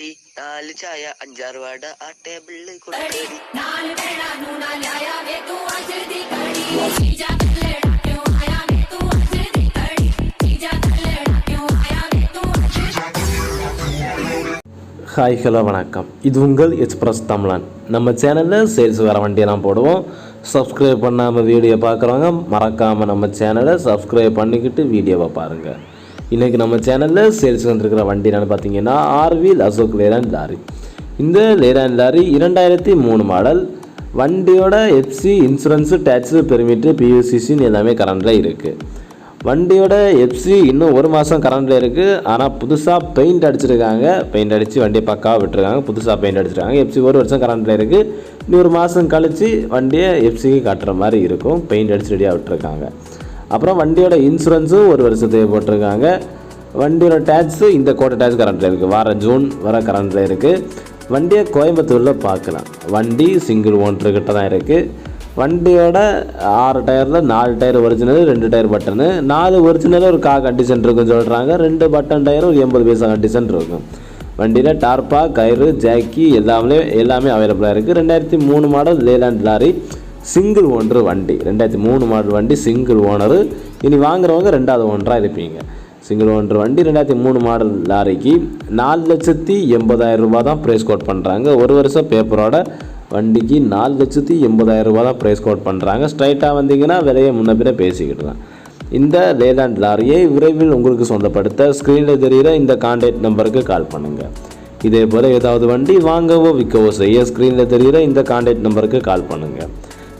കൊടുക്കടി നാല് ചായ അഞ്ചാറ് വാട ആ ടേബിളിൽ ஹாய் ஹலோ வணக்கம் இது உங்கள் எக்ஸ்பிரஸ் தமிழன் நம்ம சேனலில் சேல்ஸ் வர வண்டியெல்லாம் போடுவோம் சப்ஸ்கிரைப் பண்ணாமல் வீடியோ பார்க்குறவங்க மறக்காமல் நம்ம சேனலை சப்ஸ்கிரைப் பண்ணிக்கிட்டு வீடியோவை பாருங்கள் இன்றைக்கி நம்ம சேனலில் சேல்ஸ் வந்துருக்கிற வண்டி என்னென்னு பார்த்தீங்கன்னா ஆர்வி அசோக் லேரான் லாரி இந்த லேரான் லாரி இரண்டாயிரத்தி மூணு மாடல் வண்டியோட எஃப்சி இன்சூரன்ஸு டேக்ஸு பெர்மிட்டு பியூசிசின்னு எல்லாமே கரண்டில் இருக்குது வண்டியோட எஃப்சி இன்னும் ஒரு மாதம் கரண்டில் இருக்குது ஆனால் புதுசாக பெயிண்ட் அடிச்சிருக்காங்க. பெயிண்ட் அடித்து வண்டியை பக்காவாக விட்டுருக்காங்க. புதுசாக பெயிண்ட் அடிச்சிருக்காங்க. எஃப்சி ஒரு வருஷம் கரண்டில் இருக்குது இன்னும் ஒரு மாதம் கழித்து வண்டியை எஃப்சிக்கு காட்டுற மாதிரி இருக்கும். பெயிண்ட் அடிச்சு ரெடியாக விட்டுருக்காங்க. அப்புறம் வண்டியோட இன்சூரன்ஸும் ஒரு வருஷத்துக்கு போட்டிருக்காங்க. வண்டியோட டேக்ஸு இந்த கோட்டை டேக்ஸ் கரண்ட்டில் இருக்குது வார ஜூன் வர கரண்டில் இருக்குது வண்டியை கோயம்புத்தூரில் பார்க்கலாம். வண்டி சிங்கிள் ஓன்றுக்கிட்ட தான் இருக்குது வண்டியோட ஆறு டயரில் நாலு டயர் ஒரிஜினல் ரெண்டு டயர் பட்டனு நாலு ஒரிஜினல் ஒரு கா கண்டிஷன் இருக்குன்னு சொல்கிறாங்க ரெண்டு பட்டன் டயர் ஒரு எண்பது பைசா கண்டிஷன் இருக்கும். வண்டியில் டார்பா கயிறு ஜாக்கி எல்லாமே எல்லாமே அவைலபிளாக இருக்குது ரெண்டாயிரத்தி மூணு model Leyland lorry single owner வண்டி. ரெண்டாயிரத்தி மூணு மாடல் வண்டி சிங்கிள் ஓனரு இனி வாங்குறவங்க ரெண்டாவது ஓனராக இருப்பீங்க. சிங்கிள் ஓனர் வண்டி ரெண்டாயிரத்தி மூணு மாடல் லாரிக்கு நாலு லட்சத்தி எண்பதாயிரம் ரூபா தான் ப்ரைஸ் கோட் பண்ணுறாங்க ஒரு வருஷம் பேப்பரோட வண்டிக்கு நாலு லட்சத்தி எண்பதாயிரம் ரூபா தான் ப்ரைஸ் கோட் பண்ணுறாங்க ஸ்ட்ரைட்டாக வந்தீங்கன்னா விலையை முன்ன பின்ன தான். இந்த லேலாண்ட் லாரியை விரைவில் உங்களுக்கு சொந்தப்படுத்த ஸ்க்ரீனில் தெரிகிற இந்த கான்டாக்ட் நம்பருக்கு கால் பண்ணுங்கள் இதே போல் ஏதாவது வண்டி வாங்கவோ விற்கவோ செய்ய ஸ்க்ரீனில் தெரிகிற இந்த கான்டாக்ட் நம்பருக்கு கால் பண்ணுங்கள்